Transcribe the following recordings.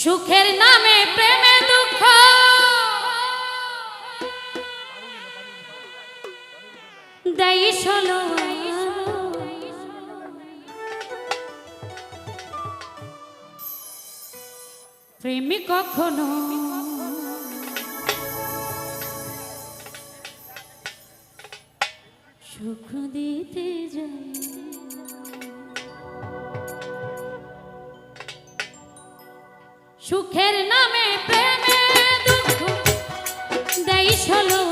সুখের নামে প্রেমে দুঃখ। দেয় ষোলো প্রেমী কখনো সুখের নামে প্রেমে দুঃখ দেয় ষোলো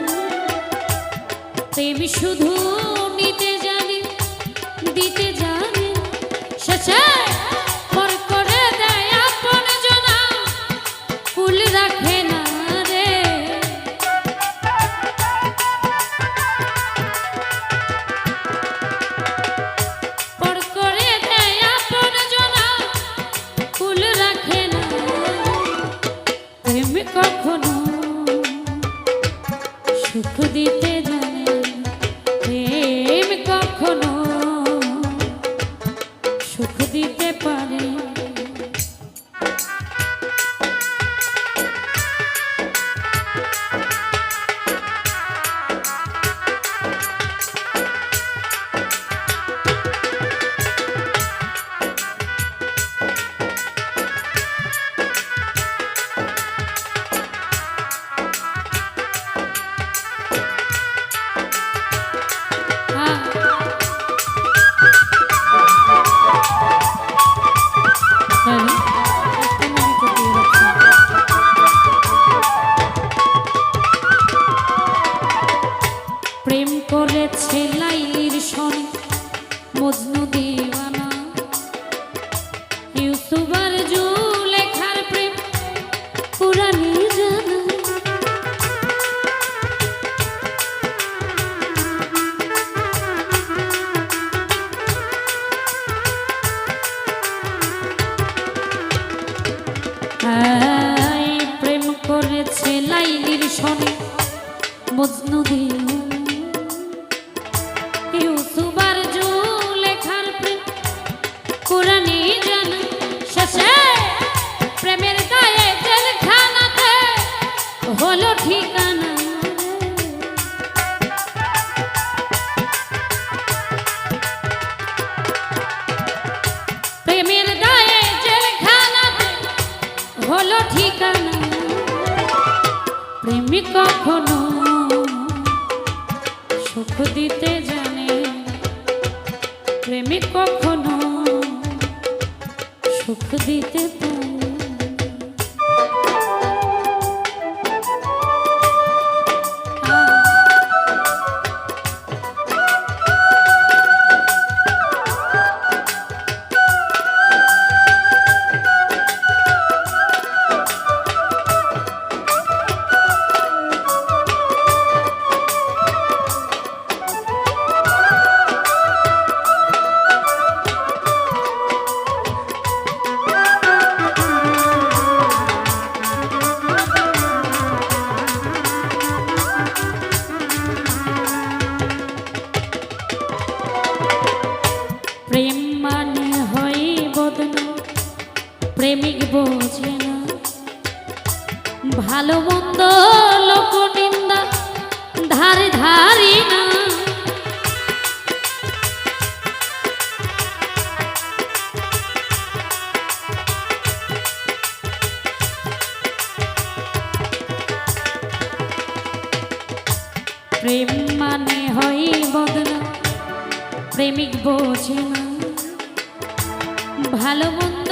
প্রেম শুধু নিতে জানে দিতে সুখ করেছে লাইলির সনে মজনু দিওয়ানা। ইউসুবার জুলেখার প্রেম পুরানি জানা। প্রেম করেছে লাইলির সনে মজনু দিওয়ানা। প্রেমিক কখনো সুখ দিতে জানে। প্রেমিক কখনো সুখ দিতে পারে প্রেমিক বোঝে না। ভালো মন্দ লোক নিন্দা, ধারে ধারি না। প্রেম মানে হয় বদনা, প্রেমিক বোঝে না। ভালো মন্দ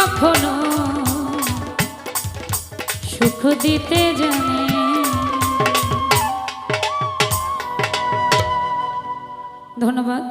কখনো সুখ দিতে জানে। ধন্যবাদ।